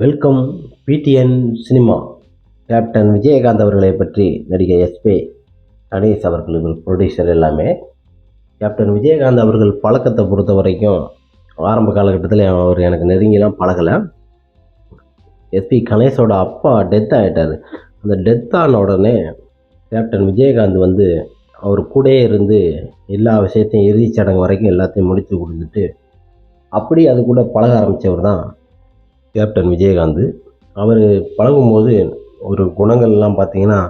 Welcome PTN cinema. Captain Vijayakanth அவர்களை பற்றி நடிகை எஸ்பி கணேஷ் அவர்கள் இவர் ப்ரொடியூசர் எல்லாமே. கேப்டன் விஜயகாந்த் அவர்கள் பழக்கத்தை பொறுத்த வரைக்கும் ஆரம்ப காலகட்டத்தில் அவர் எனக்கு நெருங்கிலாம் பழகலை. எஸ்பி கணேஷோட அப்பா டெத் ஆகிட்டார் அந்த டெத் ஆன உடனே கேப்டன் விஜயகாந்த் வந்து அவர் கூடயே இருந்து எல்லா விஷயத்தையும் இறுதிச் சடங்கு வரைக்கும் எல்லாத்தையும் முடித்து கொடுத்துட்டு அப்படி அது கூட பழக ஆரம்பித்தவர் தான் கேப்டன் விஜயகாந்த் அவர் பழகும்போது ஒரு குணங்கள்லாம் பார்த்தீங்கன்னா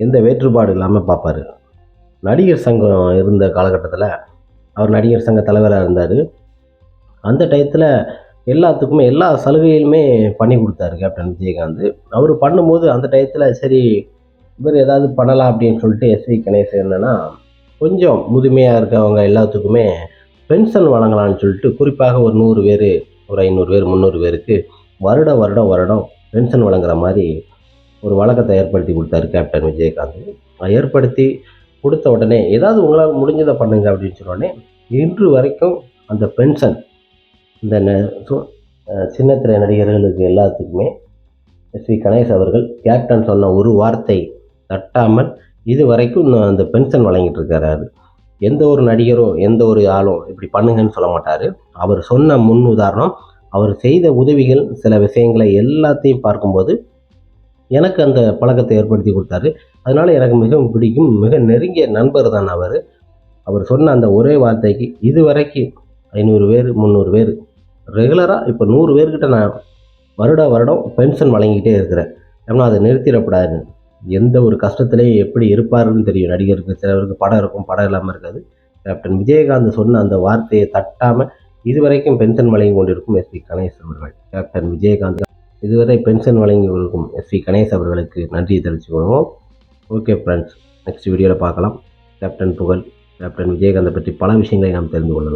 எந்த வேற்றுப்பாடு இல்லாமல் பார்ப்பார். நடிகர் சங்கம் இருந்த காலகட்டத்தில் அவர் நடிகர் சங்க தலைவராக இருந்தார். அந்த டயத்தில் எல்லாத்துக்குமே எல்லா சலுகைகளுமே பண்ணி கொடுத்தாரு கேப்டன் விஜயகாந்த். அவர் பண்ணும்போது அந்த டயத்தில் சரி இவர் ஏதாவது பண்ணலாம் அப்படின்னு சொல்லிட்டு எஸ்வி கணேசன் என்னென்னா கொஞ்சம் முதுமையாக இருக்கவங்க எல்லாத்துக்குமே பென்ஷன் வழங்கலாம்னு சொல்லிட்டு குறிப்பாக ஒரு நூறு பேர் ஒரு ஐநூறு பேர் முந்நூறு பேருக்கு வருடம் வருடம் வருடம் பென்ஷன் வழங்குற மாதிரி ஒரு வழக்கத்தை ஏற்படுத்தி கொடுத்தாரு கேப்டன் விஜயகாந்த். ஏற்படுத்தி கொடுத்த உடனே ஏதாவது உங்களால் முடிஞ்சதை பண்ணுங்க அப்படின்னு சொன்னோடனே இன்று வரைக்கும் அந்த பென்ஷன் இந்த ந- சின்னத்திரை நடிகர்களுக்கு எல்லாத்துக்குமே எஸ்வி கணேஷ் அவர்கள் கேப்டன் சொன்ன ஒரு வார்த்தை தட்டாமல் இது வரைக்கும் அந்த பென்ஷன் வழங்கிட்டு இருக்கிறாரு எந்த ஒரு நடிகரும் எந்த ஒரு ஆளும் இப்படி பண்ணுங்கன்னு சொல்ல மாட்டார். அவர் சொன்ன முன் உதாரணம் அவர் செய்த உதவிகள் சில விஷயங்களை எல்லாத்தையும் பார்க்கும்போது எனக்கு அந்த பழக்கத்தை ஏற்படுத்தி கொடுத்தாரு. அதனால் எனக்கு மிகவும் பிடிக்கும் மிக நெருங்கிய நண்பர் தான் அவர். அவர் சொன்ன அந்த ஒரே வார்த்தைக்கு இது வரைக்கும் ஐநூறு பேர் முந்நூறு பேர் ரெகுலராக இப்போ நூறு பேர்கிட்ட நான் வருட வருடம் பென்ஷன் வழங்கிக்கிட்டே இருக்கிறேன். ஏன்னா அதை நிறுத்திடக்கூடாது எந்த ஒரு கஷ்டத்துலேயும் எப்படி இருப்பாருன்னு தெரியும். நடிகருக்கு சிலவருக்கு படம் இருக்கும் படம் இல்லாமல் இருக்காது. கேப்டன் விஜயகாந்த் சொன்ன அந்த வார்த்தையை தட்டாமல் இதுவரைக்கும் பென்ஷன் வழங்கி கொண்டிருக்கும் எஸ் பி கணேஷ் அவர்கள். கேப்டன் விஜயகாந்த் இதுவரை பென்ஷன் வழங்கி கொண்டிருக்கும் எஸ்பி கணேஷ் அவர்களுக்கு நன்றி தெரிவிச்சுக்கொள்வோம் ஓகே ஃப்ரெண்ட்ஸ் நெக்ஸ்ட் வீடியோவில் பார்க்கலாம். கேப்டன் புகழ் கேப்டன் விஜயகாந்தை பற்றி பல விஷயங்களை நாம் தெரிந்து கொள்ளலாம்.